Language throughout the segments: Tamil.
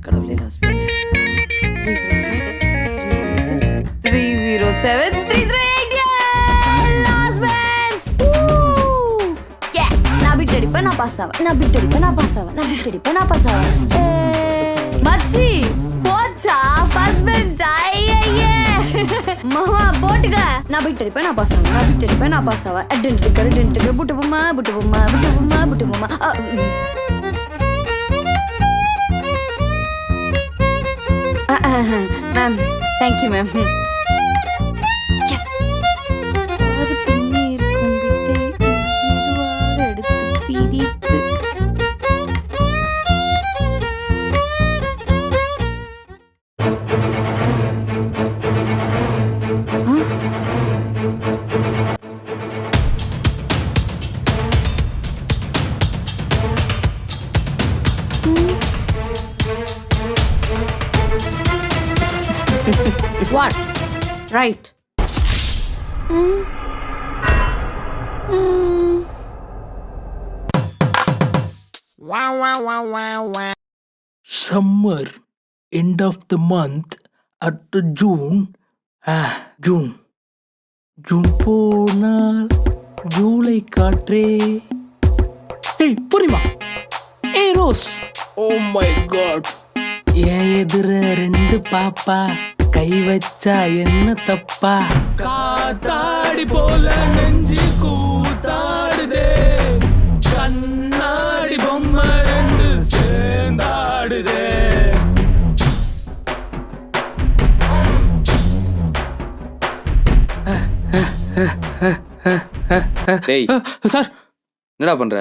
பெஞ்ச் கடவுளே last bench three zero five three zero six three zero seven three zero eight last bench நான் பிட் அடிப்பேன் நான் பாஸ் ஆவேன். நான் பிட் அடிப்பேன் நான் பாஸ் ஆவேன். நான் பிட் அடிப்பேன் நான் பாஸ் ஆவேன். மச்சி போச்சா? ஃபர்ஸ்ட் பெஞ்ச் ஐயே மாமா போட்டுக்க. நான் பிட் அடிப்பேன் நான் பாஸ் ஆவேன். நான் பிட் அடிப்பேன் நான் பாஸ் ஆவேன். டென்ட் டென்ட் புட்டு புட்டு புட்டு புட்டு அ, ம். Ma'am thank you What? Right. summer end of the month at the june ah june June போனால் ஜூலை காற்றே ஏய் புரியுமா ஏய் ரோஸ் ஓ மை காட் என் எதிர ரெண்டு பாப்பா கை வச்சா என்ன தப்பா? காத்தாடி போல நெஞ்சு கூத்தாடுதே. கண்ணாடி பொம்மை ரெண்டு சேர்ந்தாடுதே. டேய் சார். என்னடா பண்ற?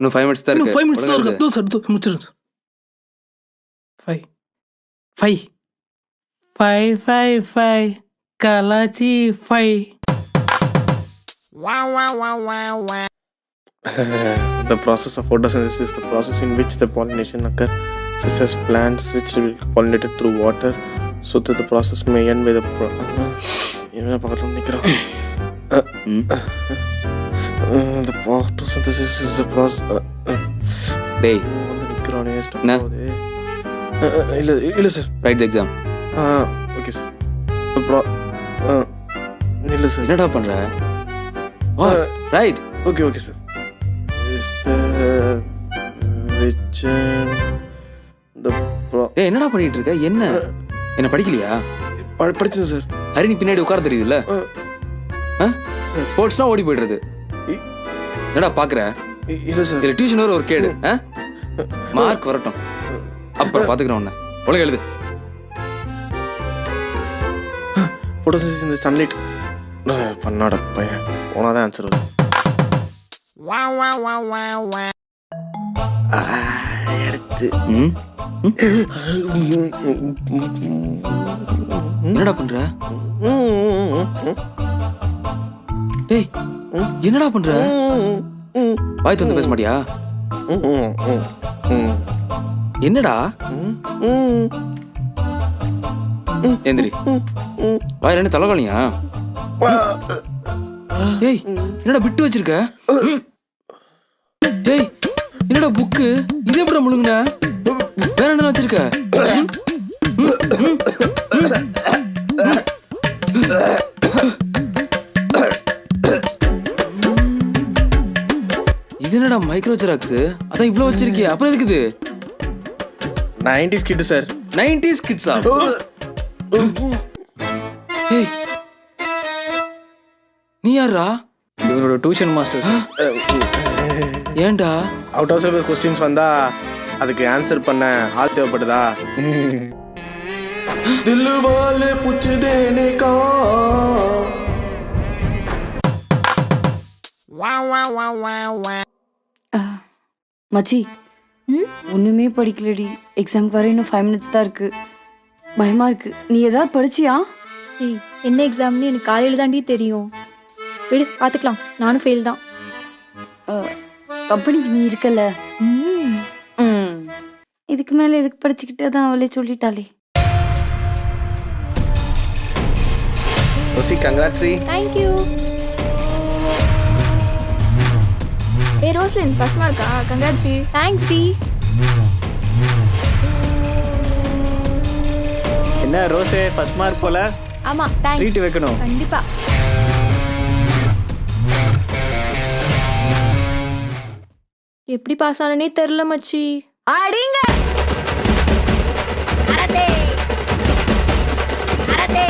இன்னும் ஃபைவ் மினிட்ஸ் தான் இருக்கு. ஃபைவ் மினிட்ஸ் தான் இருக்கு. தோ சார் தோ முடிச்சிருங்க five five five five five கலாச்சி five the process of photosynthesis is the process in which the pollination occurs, such as plants which will pollinated through water. So that the process may end by the pro- the photosynthesis is the process டேய் இல்ல இல்ல சார் ரைட் எக்ஸாம் ஆ ஓகே சார். அஹ், இல்ல சார். என்னடா பண்ற? Right. Okay okay sir. Is the என்னடா பண்ணிட்டு இருக்க? என்ன? என்ன படிக்கலையா? ப- படிச்சேன் சார். ஹரிணி பின்னாடி உட்கார தெரியுதுல்ல? அஹ், ஸ்போர்ட்ஸ்னா ஓடி போயிடுறது. என்னடா பாக்குற? இல்ல சார். இதுல டியூஷன் வர ஒரு கேடு மார்க் வரட்டும். அப்புறம் பாத்துக்கிறேன் உன்னை. ஒழுங்கா எழுது. ஃபோட்டோசிந்தசிஸ் இந்த சன்லைட் பண்ணாட பையன் போனாதான் ஆன்சர் வரும் ஆ, எடுத்து. ம்? என்னடா பண்ற? டேய் என்னடா பண்ற? வாய் திறந்து பேச மாட்டியா என்னடா? எந்திரி. வாயில என்ன தலைகாலியா டேய் என்னடா விட்டு வச்சிருக்க. டேய் என்னடா புக்கு? இது எப்படி முழுங்குன? வேற என்ன வச்சிருக்க. இது என்னடா மைக்ரோ ஜெராக்ஸ் அதான் இவ்ளோ வச்சிருக்கிய அப்புறம் எதுக்கு இது? Nineties kid sir. நைன்டிஸ் கிட்ஸா? ஏய் நீ யாரா இவரோட டியூஷன் மாஸ்டர் ஏன்டா? அவுட் ஆஃப் சிலபஸ் கொஸ்டின்ஸ் வந்தா அதுக்கு ஆன்சர் பண்ண ஆள் தேவைப்படுதா? தில்லு வாலே புச்சு தேனே கா மச்சி. ஒண்ணுமே படிக்கலடி. எக்ஸாம்க்கு வர இன்னும் ஃபைவ் மினிட்ஸ் தான் இருக்கு. பயமா இருக்கு. நீ ஏதாவது படிச்சியா? ஏய் என்ன எக்ஸாம்னு எனக்கு காலையில் தாண்டி தெரியும். விடு பார்த்துக்கலாம் நானும் ஃபெயில் தான். கம்பெனிக்கு நீ இருக்கல? ம். ம். இதுக்கு மேல எதுக்கு படிச்சுக்கிட்டு தான் அவளே சொல்லிட்டாளே. ரோசி கங்க்ராட்ஸ் ரீ தேங்க்யூ ஏ ரோஸ்லின் ஃபர்ஸ்ட் மார்க்கா டி தேங்க்ஸ் டி என்ன ரோஸே ஃபர்ஸ்ட் மார்க் போல? ஆமா தேங்க்ஸ் ட்ரீட் வைக்கணும். கண்டிப்பா. எப்படி பாஸ் ஆனனே தெரியல மச்சி. அடிங்க! அரதே அரதே